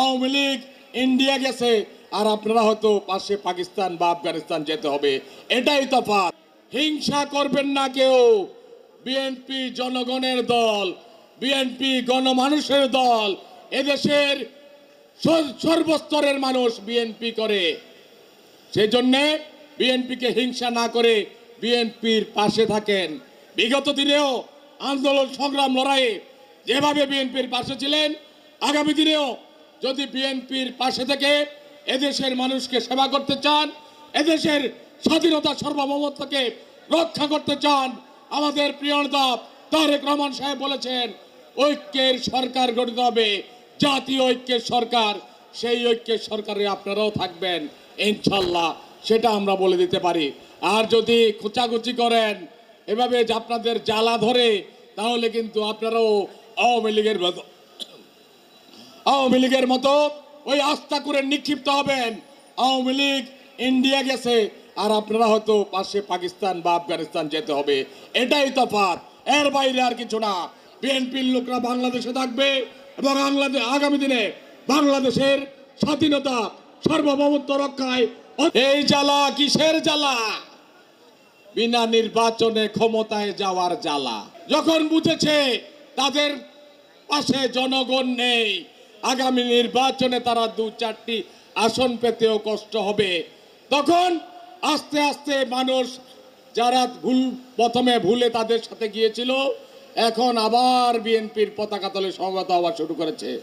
Awami League India গেছে, আর আপনারা হয়তো পাশে পাকিস্তান বা আফগানিস্তান যেতে হবে। এটাই তফাৎ। হিংসা করবেন না কেউ। বিএনপি জনগণের দল বিএনপি গণমানুষের দল, এদেশের সর্বস্তরের মানুষ বিএনপি করে। সেই জন্যে বিএনপিকে হিংসা না করে বিএনপির পাশে থাকেন। বিগত দিনেও আন্দোলন, সংগ্রাম, লড়াইয়ে যেভাবে বিএনপির পাশে ছিলেন, আগামী দিনেও যদি বিএনপির পাশে থেকে এদেশের মানুষকে সেবা করতে চান, এদেশের স্বাধীনতা সার্বভৌমত্বকে রক্ষা করতে চান, আমাদের প্রিয় তারেক রহমান সাহেব বলেছেন, ঐক্যের সরকার গঠিত হবে, জাতীয় ঐক্যের সরকার, সেই ঐক্যের সরকারে আপনারাও থাকবেন, ইনশাল্লাহ, সেটা আমরা বলে দিতে পারি। আর যদি খোঁচাখুচি করেন, এভাবে আপনাদের জ্বালা ধরে, তাহলে কিন্তু আপনারাও আওয়ামী লীগের আওয়ামী লীগের মতো ওই আস্থা করে নিক্ষিপ্ত হবেন। আওয়ামী লীগ ইন্ডিয়া গেছে, আর আপনারা হয়তো পাশে পাকিস্তান বা আফগানিস্তান যেতে হবে। এটাই তফাৎ। এর বাইরে আর কিছু না। বিএনপির লোকরা বাংলাদেশে থাকবে এবং বাংলাদেশ আগামী দিনে বাংলাদেশের স্বাধীনতা, সার্বভৌমত্ব রক্ষায় এই জ্বালা কিসের জ্বালা? বিনা নির্বাচনে ক্ষমতায় যাওয়ার জ্বালা। যখন বুঝেছে তাদের পাশে জনগণ নেই আগামী নির্বাচনে তারা দু চারটি আসন পেতেও কষ্ট হবে। তখন আস্তে আস্তে মানুষ যারা ভুল, প্রথমে ভুলে তাদের সাথে গিয়েছিল, এখন আবার বিএনপির পতাকা তলে সমবেত হওয়া শুরু করেছে।